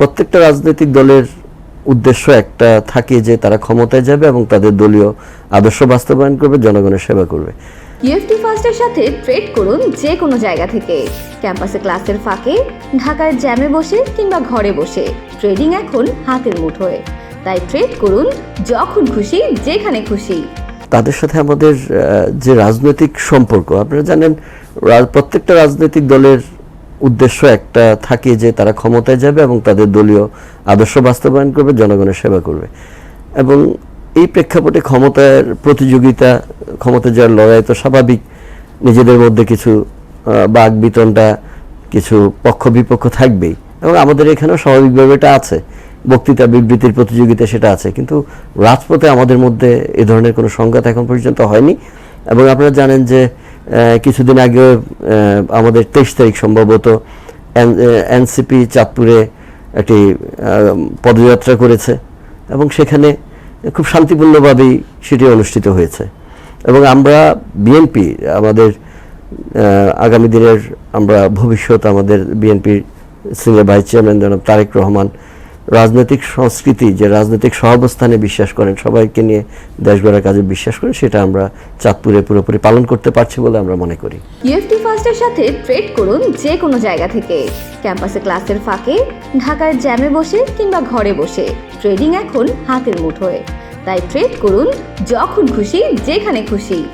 প্রত্যেকটা রাজনৈতিক দলের উদ্দেশ্য একটা থাকে যে তারা ক্ষমতায় যাবে এবং তাদের দলীয় আদর্শ বাস্তবায়ন করবে জনগণের সেবা করবে। ইউএফটি ফার্স্টের সাথে ট্রেড করুন যে কোনো জায়গা থেকে। ক্যাম্পাসে ক্লাসের ফাঁকে ঢাকার জ্যামে বসে কিংবা ঘরে বসে। ট্রেডিং এখন হাতের মুঠোয়। তাই ট্রেড করুন যখন খুশি যেখানে খুশি। তাদের সাথে আমাদের যে রাজনৈতিক সম্পর্ক আপনারা জানেন প্রত্যেকটা রাজনৈতিক দলের উদ্দেশ্য একটা থাকে যে তারা ক্ষমতায় যাবে এবং তাদের দলীয় আদর্শ বাস্তবায়ন করবে, জনগণের সেবা করবে। এবং এই প্রেক্ষাপটে ক্ষমতার প্রতিযোগিতা, ক্ষমতা যাওয়ার লড়াই তো স্বাভাবিক। নিজেদের মধ্যে কিছু বাঘ বিতনটা কিছু পক্ষ বিপক্ষ থাকবেই। এবং আমাদের এখানেও স্বাভাবিকভাবে এটা আছে। বক্তৃতা বিবৃতির প্রতিযোগিতা সেটা আছে। কিন্তু রাজপথে আমাদের মধ্যে এ ধরনের কোনো সংঘাত এখন পর্যন্ত হয়নি। এবং আপনারা জানেন যে কিছুদিন আগে আমাদের তেইশ তারিখ সম্ভবত এনসিপি চাঁদপুরে একটি পদযাত্রা করেছে এবং সেখানে খুব শান্তিপূর্ণভাবেই সেটি অনুষ্ঠিত হয়েছে। এবং আমরা বিএনপি আমাদের আগামী দিনের আমরা ভবিষ্যৎ আমাদের বিএনপির সিনিয়র ভাইস চেয়ারম্যান জনাব তারেক রহমান রাজনৈতিক সংস্কৃতি, যে রাজনৈতিক সহাবস্থানে বিশ্বাস করেন, সবাইকে নিয়ে দেশ গড়ার কাজে বিশ্বাস করেন, সেটা আমরা চাঁদপুরে পুরোপুরি পালন করতে পারছি বলে আমরা মনে করি। ইউএফটি ফার্স্টের সাথে ট্রেড করুন যে কোনো জায়গা থেকে। ক্যাম্পাসে ক্লাসের ফাঁকে, ঢাকার জ্যামে বসে কিংবা ঘরে বসে। ট্রেডিং এখন হাতের মুঠোয়। তাই ট্রেড করুন যখন খুশি, যেখানে খুশি।